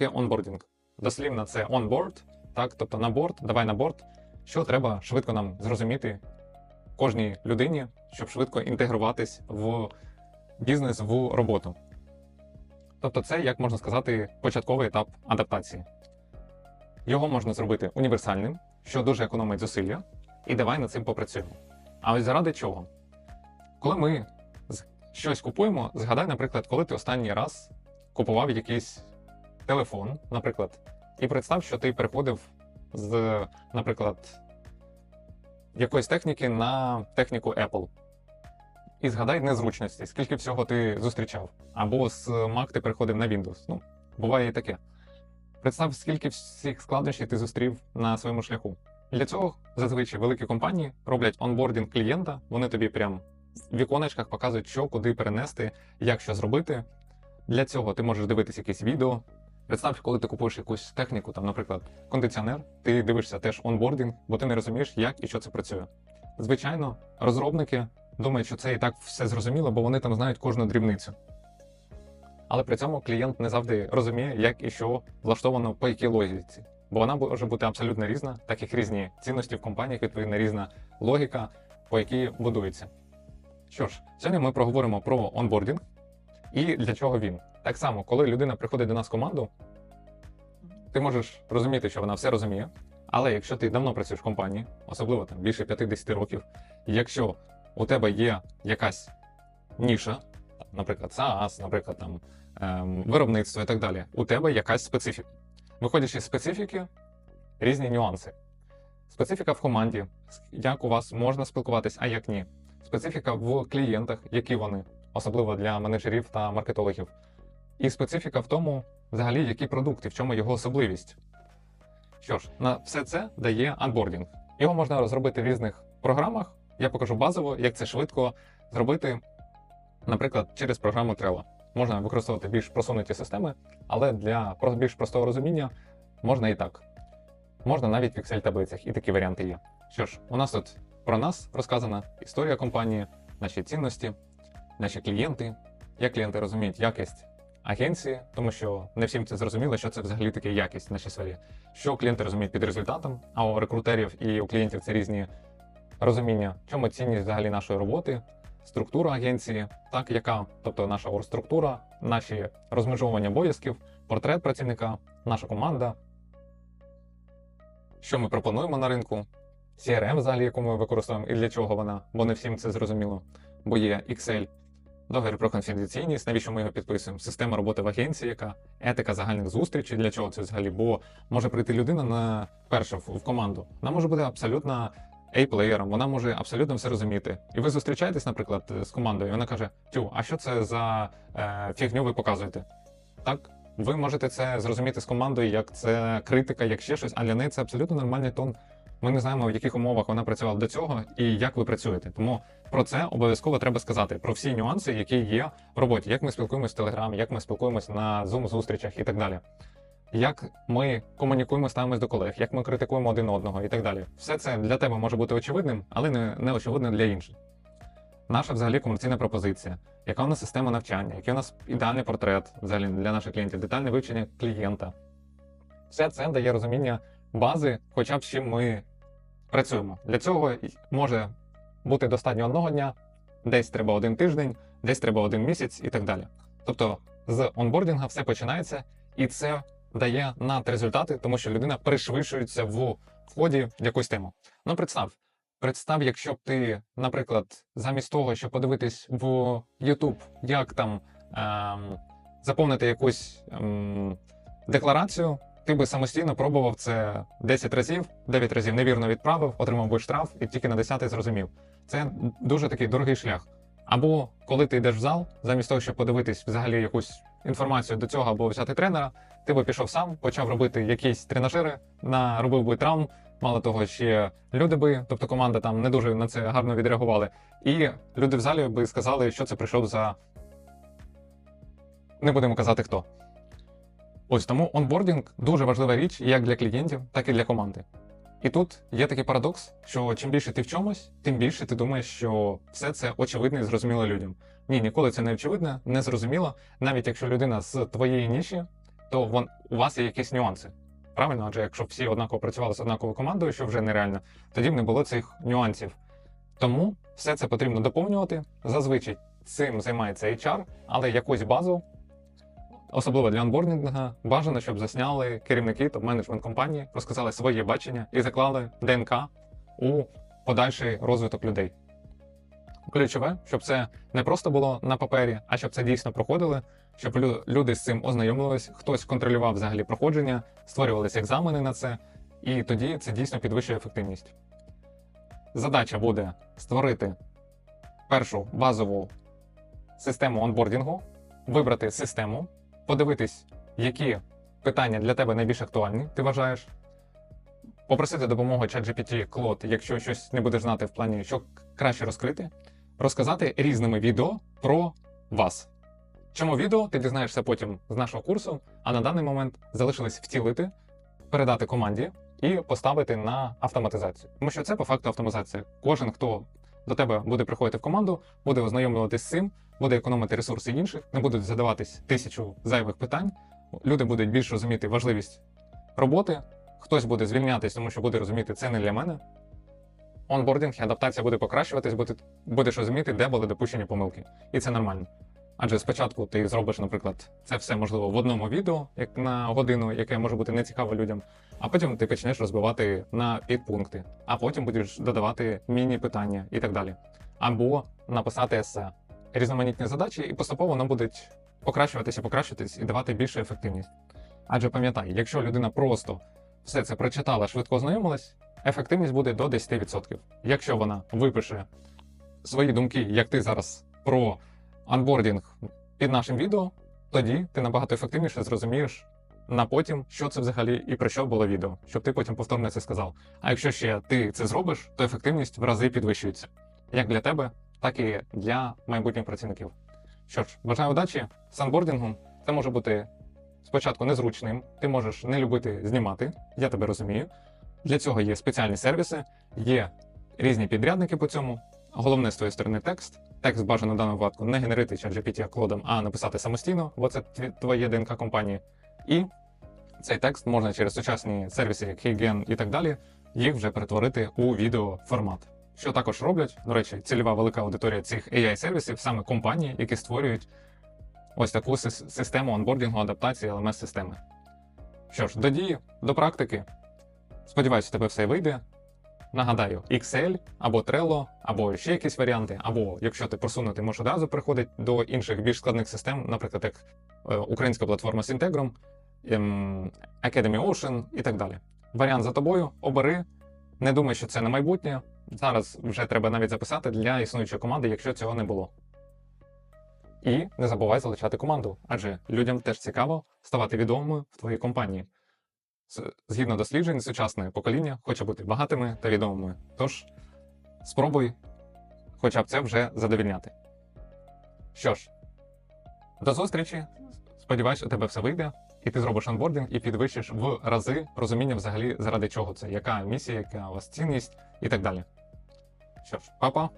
таке онбордінг? Дослівно це onboard, так, тобто на борт, давай на борт, що треба швидко нам зрозуміти кожній людині, щоб швидко інтегруватись в бізнес, в роботу. Тобто, це, як можна сказати, початковий етап адаптації. Його можна зробити універсальним, що дуже економить зусилля, і давай над цим попрацюємо. А ось заради чого? Коли ми щось купуємо, згадай, наприклад, коли ти останній раз купував якийсь телефон, наприклад, і представ, що ти переходив з, наприклад, якоїсь техніки на техніку Apple. І згадай незручності, скільки всього ти зустрічав. Або з Mac ти переходив на Windows. Ну, буває і таке. Представ, скільки всіх складнощів ти зустрів на своєму шляху. Для цього зазвичай великі компанії роблять онбордінг клієнта, вони тобі прям в віконечках показують, що куди перенести, як що зробити. Для цього ти можеш дивитися якісь відео. Представ, коли ти купуєш якусь техніку, там, наприклад, кондиціонер, ти дивишся теж онбордінг, бо ти не розумієш, як і що це працює. Звичайно, розробники думають, що це і так все зрозуміло, бо вони там знають кожну дрібницю. Але при цьому клієнт не завжди розуміє, як і що влаштовано по якій логіці. Бо вона може бути абсолютно різна, так як різні цінності в компаніях, відповідно різна логіка, по якій будується. Що ж, сьогодні ми проговоримо про онбордінг і для чого він. Так само, коли людина приходить до нас в команду, ти можеш розуміти, що вона все розуміє. Але якщо ти давно працюєш в компанії, особливо там більше 50 років, якщо у тебе є якась ніша, наприклад, SaaS, наприклад, там ем, виробництво і так далі, у тебе якась специфіка. Виходячи з специфіки, різні нюанси. Специфіка в команді, як у вас можна спілкуватись, а як ні. Специфіка в клієнтах, які вони, особливо для менеджерів та маркетологів. І специфіка в тому, взагалі, які продукти, в чому його особливість. Що ж, на все це дає анбордінг. Його можна зробити в різних програмах. Я покажу базово, як це швидко зробити, наприклад, через програму Trello. Можна використовувати більш просунуті системи, але для більш простого розуміння можна і так. Можна навіть в Excel-таблицях, і такі варіанти є. Що ж, у нас тут про нас розказана історія компанії, наші цінності, наші клієнти, як клієнти розуміють якість агенції, тому що не всім це зрозуміло, що це взагалі таке якість в нашій сфері. Що клієнти розуміють під результатом, а у рекрутерів і у клієнтів це різні розуміння, чому цінність взагалі нашої роботи, структура агенції, так яка, тобто наша оргструктура, наші розмежовування обов'язків, портрет працівника, наша команда, що ми пропонуємо на ринку, CRM, взагалі, яку ми використовуємо, і для чого вона, бо не всім це зрозуміло, бо є Excel, договір про конфіденційність, навіщо ми його підписуємо, система роботи в агенції, яка етика загальних зустрічей, для чого це взагалі, бо може прийти людина на перше в, в команду, вона може бути абсолютно A-плеєром, вона може абсолютно все розуміти. І ви зустрічаєтесь, наприклад, з командою, і вона каже: Тю, а що це за е, фігню ви показуєте? Так, ви можете це зрозуміти з командою, як це критика, як ще щось, а для неї це абсолютно нормальний тон. Ми не знаємо, в яких умовах вона працювала до цього і як ви працюєте. Тому про це обов'язково треба сказати, про всі нюанси, які є в роботі, як ми спілкуємося в Телеграм, як ми спілкуємося на Zoom зустрічах і так далі. Як ми комунікуємо, ставимось до колег, як ми критикуємо один одного і так далі. Все це для тебе може бути очевидним, але не, не очевидним для інших. Наша взагалі комерційна пропозиція, яка у нас система навчання, який у нас ідеальний портрет взагалі для наших клієнтів, детальне вивчення клієнта. Все це дає розуміння бази, хоча б з чим ми працюємо. Для цього може бути достатньо одного дня, десь треба один тиждень, десь треба один місяць і так далі. Тобто з онбордінга все починається, і це дає надрезультати, тому що людина пришвидшується в вході в якусь тему. Ну, представ, представ, якщо б ти, наприклад, замість того, щоб подивитись в YouTube, як там ем, заповнити якусь ем, декларацію, ти би самостійно пробував це 10 разів, 9 разів невірно відправив, отримав би штраф і тільки на 10 зрозумів. Це дуже такий дорогий шлях. Або коли ти йдеш в зал, замість того, щоб подивитись взагалі якусь інформацію до цього або взяти тренера, ти би пішов сам, почав робити якісь тренажери, наробив би травм. Мало того, ще люди би, тобто команда там не дуже на це гарно відреагували. І люди в залі би сказали, що це прийшов за. Не будемо казати хто. Ось тому онбордінг дуже важлива річ як для клієнтів, так і для команди. І тут є такий парадокс, що чим більше ти в чомусь, тим більше ти думаєш, що все це очевидно і зрозуміло людям. Ні, ніколи це не очевидно, не зрозуміло, навіть якщо людина з твоєї ніші, то вон, у вас є якісь нюанси. Правильно, адже якщо всі однаково працювали з однаковою командою, що вже нереально, тоді б не було цих нюансів. Тому все це потрібно доповнювати. Зазвичай цим займається HR, але якусь базу, особливо для онбордінга, бажано, щоб засняли керівники топ-менеджмент компанії, розказали своє бачення і заклали ДНК у подальший розвиток людей. Ключове, щоб це не просто було на папері, а щоб це дійсно проходили, щоб люди з цим ознайомились, хтось контролював взагалі проходження, створювалися екзамени на це, і тоді це дійсно підвищує ефективність. Задача буде створити першу базову систему онбордінгу, вибрати систему, подивитись, які питання для тебе найбільш актуальні, ти вважаєш, попросити допомоги ChatGPT, Claude, якщо щось не будеш знати в плані, що краще розкрити, розказати різними відео про вас. Чому відео ти дізнаєшся потім з нашого курсу, а на даний момент залишилось втілити, передати команді і поставити на автоматизацію. Тому що це по факту автоматизація. Кожен, хто до тебе буде приходити в команду, буде ознайомлюватись з цим, буде економити ресурси інших, не будуть задаватись тисячу зайвих питань. Люди будуть більш розуміти важливість роботи. Хтось буде звільнятися, тому що буде розуміти, це не для мене. Онбординг і адаптація буде покращуватись, буде, будеш розуміти, де були допущені помилки. І це нормально. Адже спочатку ти зробиш, наприклад, це все можливо в одному відео, як на годину, яке може бути нецікаво людям, а потім ти почнеш розбивати на підпункти, а потім будеш додавати міні-питання і так далі. Або написати есе. Різноманітні задачі, і поступово воно будуть покращуватися, покращуватись і давати більшу ефективність. Адже пам'ятай, якщо людина просто все це прочитала, швидко ознайомилась, ефективність буде до 10%. Якщо вона випише свої думки, як ти зараз про анбордінг під нашим відео, тоді ти набагато ефективніше зрозумієш на потім, що це взагалі і про що було відео, щоб ти потім повторно це сказав. А якщо ще ти це зробиш, то ефективність в рази підвищується як для тебе, так і для майбутніх працівників. Що ж, бажаю удачі з анбордінгом. Це може бути спочатку незручним, ти можеш не любити знімати, я тебе розумію. Для цього є спеціальні сервіси, є різні підрядники по цьому. Головне з твоєї сторони текст. Текст бажано в даному випадку не генерити ChatGPT кодом, а написати самостійно, бо це твоє ДНК компанії. І цей текст можна через сучасні сервіси, як HeyGen і так далі, їх вже перетворити у відеоформат. Що також роблять, до речі, цільова велика аудиторія цих AI-сервісів, саме компанії, які створюють ось таку систему онбордінгу, адаптації LMS системи. Що ж, до дії, до практики. Сподіваюся, тебе все вийде. Нагадаю, Excel або Trello, або ще якісь варіанти, або якщо ти просунутий, можеш одразу приходити до інших більш складних систем, наприклад, як е, українська платформа Syntegrom, ем, Academy Ocean і так далі. Варіант за тобою, обери. Не думай, що це на майбутнє. Зараз вже треба навіть записати для існуючої команди, якщо цього не було. І не забувай залишати команду, адже людям теж цікаво ставати відомими в твоїй компанії. Згідно досліджень, сучасне покоління хоче бути багатими та відомими. Тож спробуй хоча б це вже задовільняти. Що ж, до зустрічі. Сподіваюсь, у тебе все вийде, і ти зробиш онбординг і підвищиш в рази розуміння взагалі, заради чого це, яка місія, яка у вас цінність і так далі. Що ж, папа.